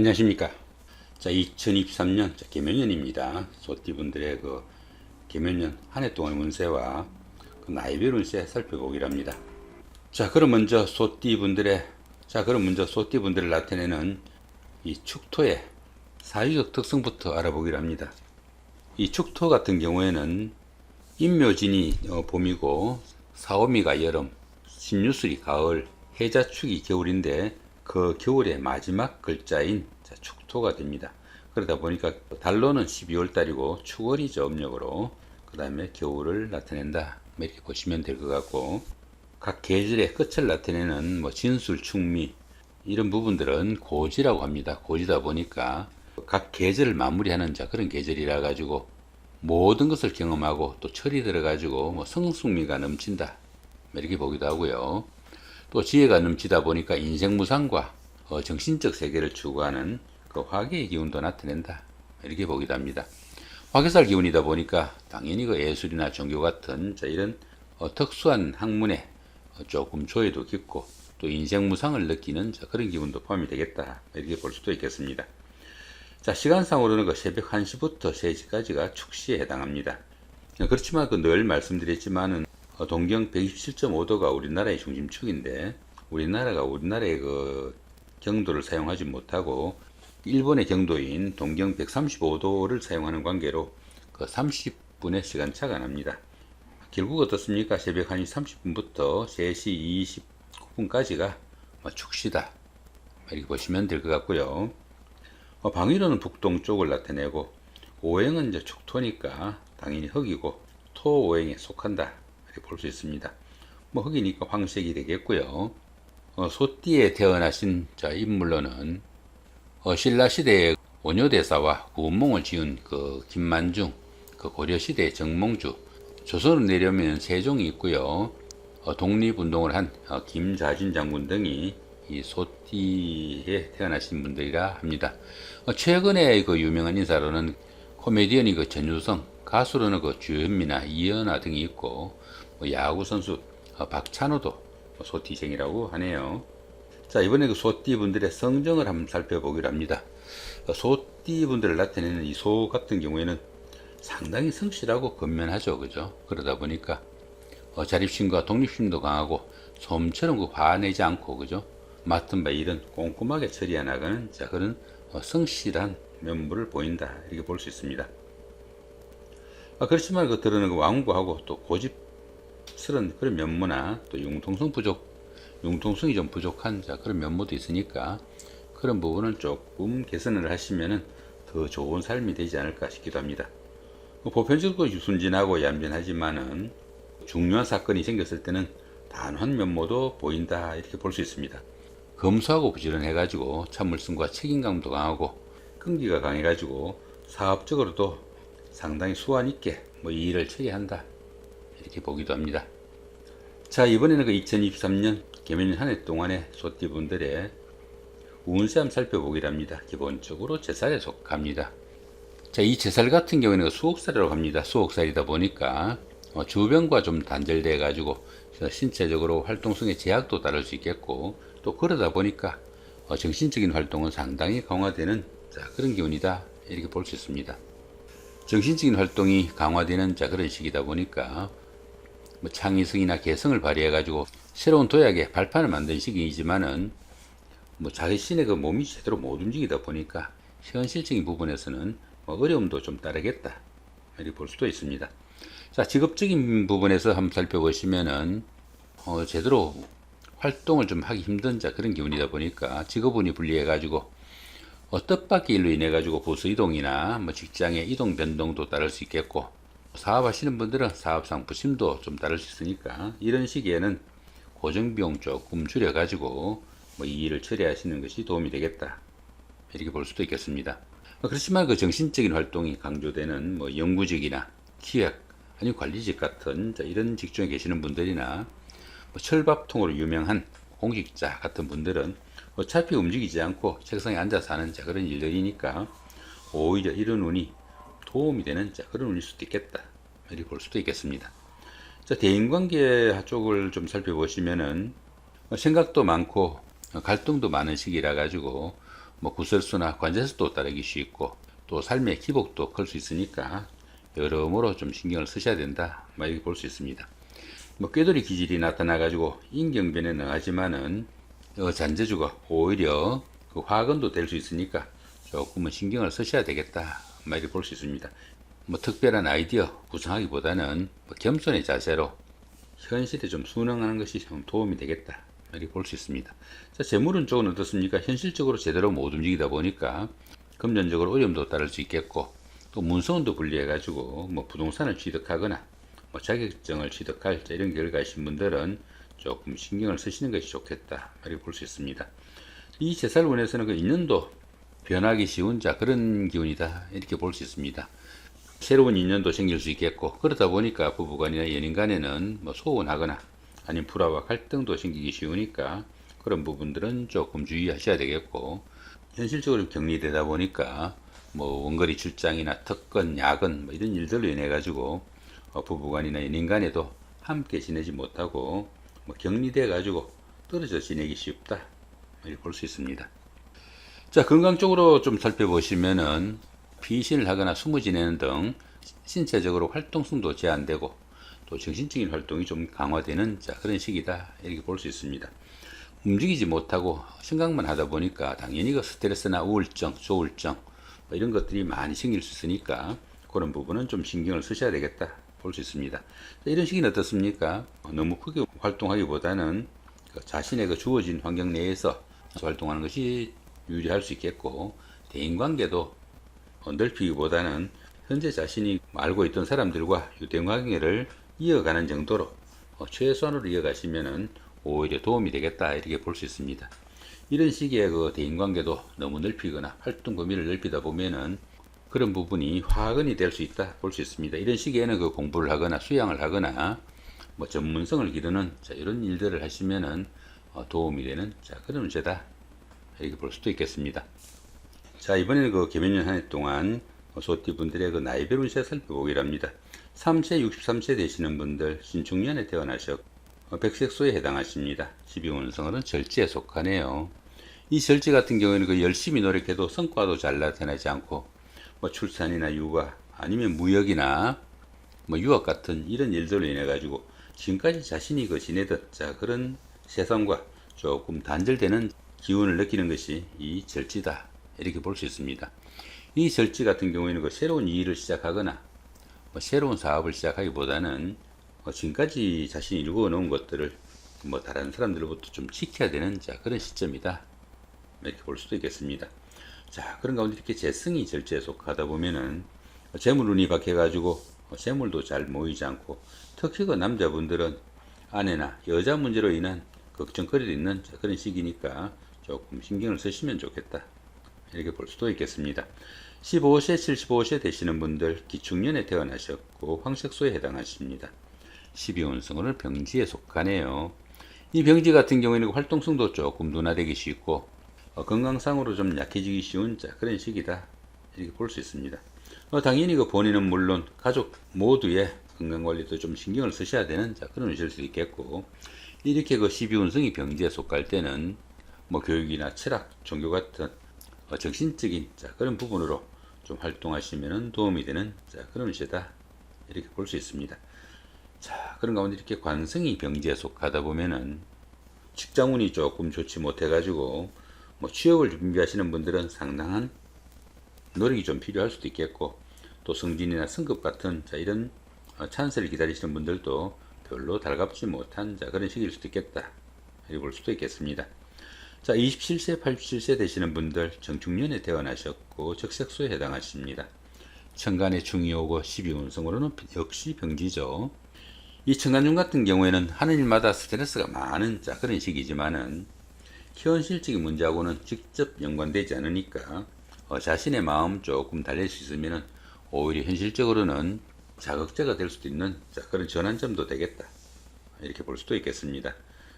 안녕하십니까. 자, 2023년 개면년입니다. 소띠분들의 그 개면년 한 해 동안 운세와 그 나이별 운세 살펴보기로 합니다. 자, 그럼 먼저 소띠분들의 자, 그럼 먼저 소띠분들을 나타내는 이 축토의 사유적 특성부터 알아보기로 합니다. 이 축토 같은 경우에는 인묘진이 어, 봄이고 사오미가 여름, 신유술이 가을, 해자축이 겨울인데 그 겨울의 마지막 글자인 자, 축토가 됩니다. 그러다 보니까 달로는 12월 달이고 축월이죠 음력으로 그 다음에 겨울을 나타낸다 뭐 이렇게 보시면 될 것 같고 각 계절의 끝을 나타내는 뭐 진술, 충미 이런 부분들은 고지라고 합니다. 고지다 보니까 각 계절을 마무리하는 자 그런 계절이라 가지고 모든 것을 경험하고 또 철이 들어 가지고 뭐 성숙미가 넘친다 뭐 이렇게 보기도 하고요. 또 지혜가 넘치다 보니까 인생 무상과 어, 정신적 세계를 추구하는 그 화계의 기운도 나타낸다 이렇게 보기도 합니다. 화계살 기운이다 보니까 당연히 그 예술이나 종교 같은 자 이런 어, 특수한 학문에 어, 조금 조예도 깊고 또 인생 무상을 느끼는 자 그런 기분도 포함이 되겠다 이렇게 볼 수도 있겠습니다. 자 시간상으로는 그 새벽 1시부터 3시까지가 축시에 해당합니다. 그렇지만 그 늘 말씀드렸지만은 어, 동경 127.5도가 우리나라의 중심축인데 우리나라가 우리나라의 그 경도를 사용하지 못하고 일본의 경도인 동경 135도를 사용하는 관계로 그 30분의 시간차가 납니다. 결국 어떻습니까? 새벽 1시 30분부터 3시 29분까지가 축시다. 이렇게 보시면 될 것 같고요. 어, 방위로는 북동쪽을 나타내고 오행은 이제 축토니까 당연히 흙이고 토오행에 속한다. 이렇게 볼 수 있습니다. 뭐 흙이니까 황색이 되겠고요. 어, 소띠에 태어나신 자 인물로는 어, 신라 시대의 원효대사와 구운몽을 지은 그 김만중, 그 고려 시대의 정몽주, 조선을 내려면 세종이 있고요. 어, 독립운동을 한 어, 김자진 장군 등이 이 소띠에 태어나신 분들이라 합니다. 어, 최근에 그 유명한 인사로는 코미디언이 그 전유성, 가수로는 그 주현미나 이연아 등이 있고 뭐 야구 선수 어, 박찬호도 뭐 소띠생이라고 하네요. 자 이번에 그 소띠 분들의 성정을 한번 살펴보기로 합니다. 어, 소띠 분들을 나타내는 이 소 같은 경우에는 상당히 성실하고 건면하죠, 그죠? 그러다 보니까 어, 자립심과 독립심도 강하고 솜처럼 그 화내지 않고 그죠? 맡은 바 일은 꼼꼼하게 처리해 나가는 자 그런 어, 성실한 면모를 보인다 이렇게 볼 수 있습니다. 아, 그렇지만 그 드러는 그 완고하고 또 고집 스런 그런 면모나 또 융통성 부족, 융통성이 좀 부족한 자 그런 면모도 있으니까 그런 부분은 조금 개선을 하시면은 더 좋은 삶이 되지 않을까 싶기도 합니다. 뭐 보편적으로 순진하고 얌전하지만은 중요한 사건이 생겼을 때는 단호한 면모도 보인다 이렇게 볼 수 있습니다. 검소하고 부지런해가지고 참을성과 책임감도 강하고 끈기가 강해가지고 사업적으로도 상당히 수완 있게 뭐 이 일을 처리한다 이렇게 보기도 합니다. 자 이번에는 그 2023년 개면 한해 동안의 소띠분들의 운세 한번 살펴보기로 합니다. 기본적으로 제살에 속합니다. 자, 이 제살 같은 경우에는 그 수옥살이라고 합니다. 수옥살이다 보니까 어, 주변과 좀 단절돼 가지고 신체적으로 활동성에 제약도 따를 수 있겠고 또 그러다 보니까 어, 정신적인 활동은 상당히 강화되는 자, 그런 기운이다 이렇게 볼 수 있습니다. 정신적인 활동이 강화되는 자 그런 시기다 보니까 뭐 창의성이나 개성을 발휘해 가지고 새로운 도약의 발판을 만든 시기이지만은 뭐 자신의 그 몸이 제대로 못 움직이다 보니까 현실적인 부분에서는 뭐 어려움도 좀 따르겠다 이렇게 볼 수도 있습니다. 자 직업적인 부분에서 한번 살펴보시면은 어, 제대로 활동을 좀 하기 힘든 자 그런 기운이다 보니까 직업운이 불리해 가지고 어, 뜻밖의 일로 인해 가지고 부서 이동이나 뭐 직장의 이동 변동도 따를 수 있겠고 사업하시는 분들은 사업상 부심도 좀 따를 수 있으니까 이런 시기에는 고정비용 조금 줄여 가지고 뭐 이 일을 처리하시는 것이 도움이 되겠다 이렇게 볼 수도 있겠습니다. 뭐 그렇지만 그 정신적인 활동이 강조되는 뭐 연구직이나 기획 아니면 관리직 같은 자, 이런 직종에 계시는 분들이나 뭐 철밥통으로 유명한 공직자 같은 분들은 어차피 움직이지 않고 책상에 앉아서 하는 자 그런 일들이니까 오히려 이런 운이 도움이 되는 자 운일 수도 있겠다 이렇게 볼 수도 있겠습니다. 자 대인관계 쪽을 좀 살펴보시면은 뭐 생각도 많고 갈등도 많은 시기라 가지고 뭐 구설수나 관제수도 따르기 쉽고 또 삶의 기복도 클 수 있으니까 여러모로 좀 신경을 쓰셔야 된다. 뭐 이렇게 볼 수 있습니다. 뭐 꾀돌이 기질이 나타나 가지고 인경변에 능하지만은 어, 잔재주가 오히려 그 화근도 될 수 있으니까 조금은 신경을 쓰셔야 되겠다. 뭐 이렇게 볼수 있습니다. 뭐 특별한 아이디어 구성하기보다는 뭐 겸손의 자세로 현실에 좀 순응하는 것이 좀 도움이 되겠다. 이렇게 볼 수 있습니다. 자, 재물은 쪽은 어떻습니까? 현실적으로 제대로 못 움직이다 보니까 금전적으로 어려움도 따를 수 있겠고 또 문서원도 분리해가지고 뭐 부동산을 취득하거나 뭐 자격증을 취득할 자, 이런 결과이신 분들은 조금 신경을 쓰시는 것이 좋겠다. 이렇게 볼 수 있습니다. 이 제살운에서는 그 인연도 변하기 쉬운 자 그런 기운이다. 이렇게 볼 수 있습니다. 새로운 인연도 생길 수 있겠고 그러다 보니까 부부간이나 연인 간에는 뭐 소원하거나 아니면 불화와 갈등도 생기기 쉬우니까 그런 부분들은 조금 주의하셔야 되겠고 현실적으로 격리되다 보니까 뭐 원거리 출장이나 특근, 야근 뭐 이런 일들로 인해 가지고 어, 부부간이나 연인 간에도 함께 지내지 못하고 뭐 격리돼 가지고 떨어져 지내기 쉽다 이렇게 볼 수 있습니다. 자 건강 쪽으로 좀 살펴보시면은 피신을 하거나 숨어 지내는 등 신체적으로 활동성도 제한되고 또 정신적인 활동이 좀 강화되는 자 그런 시기다 이렇게 볼 수 있습니다. 움직이지 못하고 생각만 하다 보니까 당연히 그 스트레스나 우울증, 조울증 뭐 이런 것들이 많이 생길 수 있으니까 그런 부분은 좀 신경을 쓰셔야 되겠다 볼 수 있습니다. 자, 이런 시기는 어떻습니까? 너무 크게 활동하기보다는 그 자신의 그 주어진 환경 내에서 활동하는 것이 유리할 수 있겠고 대인관계도 어, 넓히기보다는 현재 자신이 알고 있던 사람들과 유대 관계를 이어가는 정도로 어, 최소한으로 이어가시면은 오히려 도움이 되겠다 이렇게 볼 수 있습니다. 이런 시기에 그 대인 관계도 너무 넓히거나 활동 범위를 넓히다 보면은 그런 부분이 화근이 될 수 있다 볼 수 있습니다. 이런 시기에는 그 공부를 하거나 수양을 하거나 뭐 전문성을 기르는 자, 이런 일들을 하시면은 어, 도움이 되는 자, 그런 문제다 이렇게 볼 수도 있겠습니다. 자 이번에는 그 개면년 한 해 동안 소띠 분들의 그 나이별 운세 살펴보기를 합니다. 3세, 63세 되시는 분들 신축년에 태어나셨고 어, 백색소에 해당하십니다. 12운성은 절지에 속하네요. 이 절지 같은 경우에는 그 열심히 노력해도 성과도 잘 나타나지 않고 뭐 출산이나 육아 아니면 무역이나 뭐 유학 같은 이런 일들로 인해 가지고 지금까지 자신이 그 지내던 자 그런 세상과 조금 단절되는 기운을 느끼는 것이 이 절지다 이렇게 볼 수 있습니다. 이 절지 같은 경우에는 그 새로운 일을 시작하거나 뭐 새로운 사업을 시작하기보다는 어, 지금까지 자신이 이루어 놓은 것들을 뭐 다른 사람들로부터 좀 지켜야 되는 자 그런 시점이다 이렇게 볼 수도 있겠습니다. 자 그런 가운데 이렇게 재성이 절제에 속하다 보면은 재물운이 박혀가지고 어, 재물도 잘 모이지 않고 특히 그 남자분들은 아내나 여자 문제로 인한 걱정거리도 있는 자, 그런 시기니까 조금 신경을 쓰시면 좋겠다 이렇게 볼 수도 있겠습니다. 15세, 75세 되시는 분들 기축년에 태어나셨고 황색소에 해당하십니다. 12운성으로 병지에 속하네요. 이 병지 같은 경우에는 활동성도 조금 둔화되기 쉽고 어, 건강상으로 좀 약해지기 쉬운 자, 그런 시기다 이렇게 볼 수 있습니다. 어, 당연히 그 본인은 물론 가족 모두의 건강 관리도 좀 신경을 쓰셔야 되는 자, 그런 의실 수 있겠고 이렇게 그 12운성이 병지에 속할 때는 뭐 교육이나 철학, 종교 같은 어, 정신적인 자, 그런 부분으로 좀 활동하시면 도움이 되는 자, 그런 의시다 이렇게 볼 수 있습니다. 자, 그런 가운데 이렇게 관성이 병지에 속하다 보면은 직장운이 조금 좋지 못해가지고 뭐 취업을 준비하시는 분들은 상당한 노력이 좀 필요할 수도 있겠고 또 승진이나 승급 같은 자 이런 어, 찬스를 기다리시는 분들도 별로 달갑지 못한 자 그런 시기일 수도 있겠다 이렇게 볼 수도 있겠습니다. 자 27세 87세 되시는 분들 정축년에 태어나셨고 적색소에 해당하십니다. 천간의 중이 오고 12운성으로는 역시 병지죠. 이 청간중 같은 경우에는 하는 일마다 스트레스가 많은 자 그런 시기지만은 현실적인 문제하고는 직접 연관되지 않으니까 어, 자신의 마음 조금 달랠 수 있으면은 오히려 현실적으로는 자극제가 될 수도 있는 자 그런 전환점도 되겠다 이렇게 볼 수도 있겠습니다.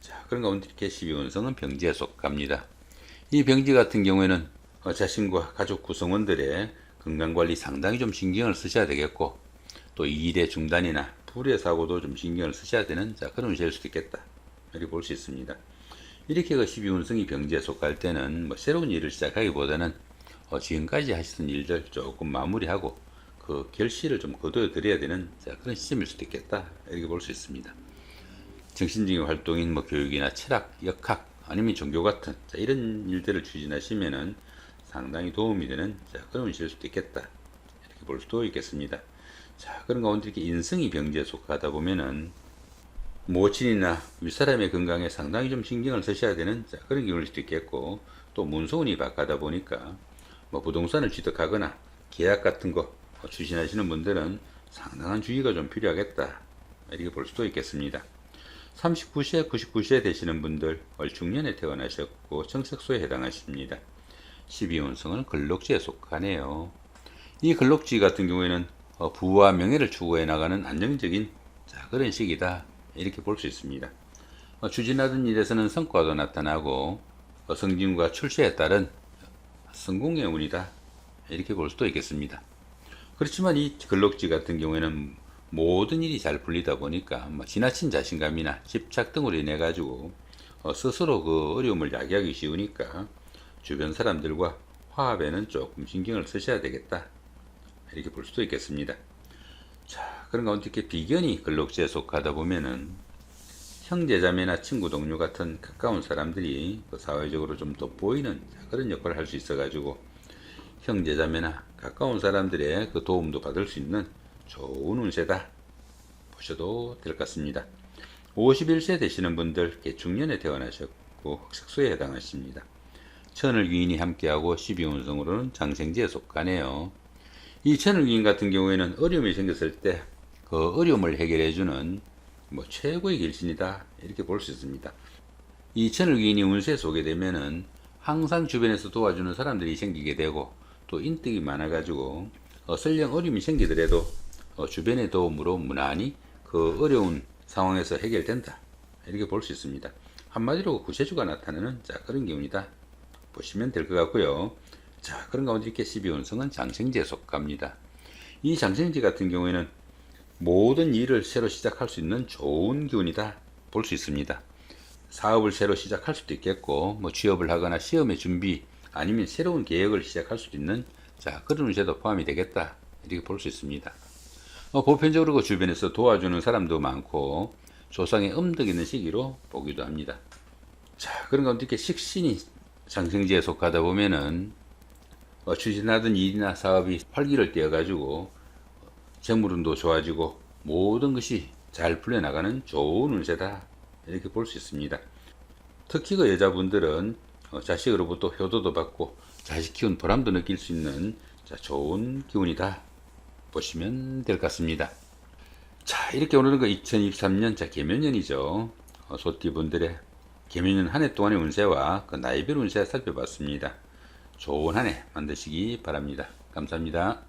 자 그런 가운데 이렇게 12운성은 병지에 속합니다. 이 병지 같은 경우에는 어, 자신과 가족 구성원들의 건강관리 상당히 좀 신경을 쓰셔야 되겠고 또 일의 중단이나 불의 사고도 좀 신경을 쓰셔야 되는 자 그런 문제일 수도 있겠다 이렇게 볼 수 있습니다. 이렇게 그 12운성이 병지에 속할 때는 뭐 새로운 일을 시작하기보다는 어, 지금까지 하시던 일들 조금 마무리하고 그 결실을 좀 거둬 드려야 되는 자, 그런 시점일 수도 있겠다 이렇게 볼 수 있습니다. 정신적인 활동인 뭐 교육이나 철학, 역학 아니면 종교 같은 자, 이런 일들을 추진하시면은 상당히 도움이 되는 자, 그런 운실 수도 있겠다 이렇게 볼 수도 있겠습니다. 자 그런 가운데 이렇게 인성이 병지에 속하다 보면은 모친이나 윗사람의 건강에 상당히 좀 신경을 쓰셔야 되는 자, 그런 기운일 수도 있겠고 또 문소운이 바가다 보니까 뭐 부동산을 취득하거나 계약 같은 거 추진하시는 분들은 상당한 주의가 좀 필요하겠다 이렇게 볼 수도 있겠습니다. 39세, 99세 되시는 분들 월중년에 태어나셨고 청색소에 해당하십니다. 12운성은 근록지에 속하네요. 이 근록지 같은 경우에는 어, 부와 명예를 추구해 나가는 안정적인 자, 그런 시기다 이렇게 볼 수 있습니다. 어, 추진하던 일에서는 성과도 나타나고 어, 성진과 출세에 따른 성공의 운이다 이렇게 볼 수도 있겠습니다. 그렇지만 이 근록지 같은 경우에는 모든 일이 잘 풀리다 보니까 뭐 지나친 자신감이나 집착 등으로 인해 가지고 어, 스스로 그 어려움을 야기하기 쉬우니까 주변 사람들과 화합에는 조금 신경을 쓰셔야 되겠다 이렇게 볼 수도 있겠습니다. 자 그런 가운데 이렇게 비견이 근록지에 속하다 보면은 형제자매나 친구 동료 같은 가까운 사람들이 그 사회적으로 좀 돋보이는 그런 역할을 할 수 있어 가지고 형제자매나 가까운 사람들의 그 도움도 받을 수 있는 좋은 운세다 보셔도 될 것 같습니다. 51세 되시는 분들 개축년에 태어나셨고 흑색소에 해당하십니다. 천을 귀인이 함께하고 12운성으로는 장생지에 속하네요. 이 천을 귀인 같은 경우에는 어려움이 생겼을 때 그 어려움을 해결해주는 뭐 최고의 길신이다 이렇게 볼 수 있습니다. 이 천을 귀인이 운세에 속게 되면은 항상 주변에서 도와주는 사람들이 생기게 되고 또 인덕이 많아가지고 어, 설령 어려움이 생기더라도 어, 주변의 도움으로 무난히 그 어려운 상황에서 해결된다 이렇게 볼 수 있습니다. 한마디로 구세주가 나타나는 자 그런 기운이다 보시면 될 것 같고요. 자 그런 가운데 이렇게 12운성은 장생지에 속합니다. 이 장생지 같은 경우에는 모든 일을 새로 시작할 수 있는 좋은 기운이다 볼 수 있습니다. 사업을 새로 시작할 수도 있겠고 뭐 취업을 하거나 시험의 준비 아니면 새로운 계획을 시작할 수도 있는 자 그런 운세도 포함이 되겠다 이렇게 볼 수 있습니다. 어, 보편적으로 그 주변에서 도와주는 사람도 많고 조상의 음덕 있는 시기로 보기도 합니다. 자 그런 가운데 이렇게 식신이 장생지에 속하다 보면은 어, 추진하던 일이나 사업이 활기를 떼어가지고 재물운도 좋아지고 모든 것이 잘 풀려나가는 좋은 운세다 이렇게 볼 수 있습니다. 특히 그 여자분들은 어, 자식으로부터 효도도 받고 자식 키운 보람도 느낄 수 있는 자, 좋은 기운이다 보시면 될 것 같습니다. 자 이렇게 오늘은 그 2023년 자 개면년이죠. 어, 소띠분들의 개면년 한 해 동안의 운세와 그 나이별 운세 살펴봤습니다. 좋은 한 해 만드시기 바랍니다. 감사합니다.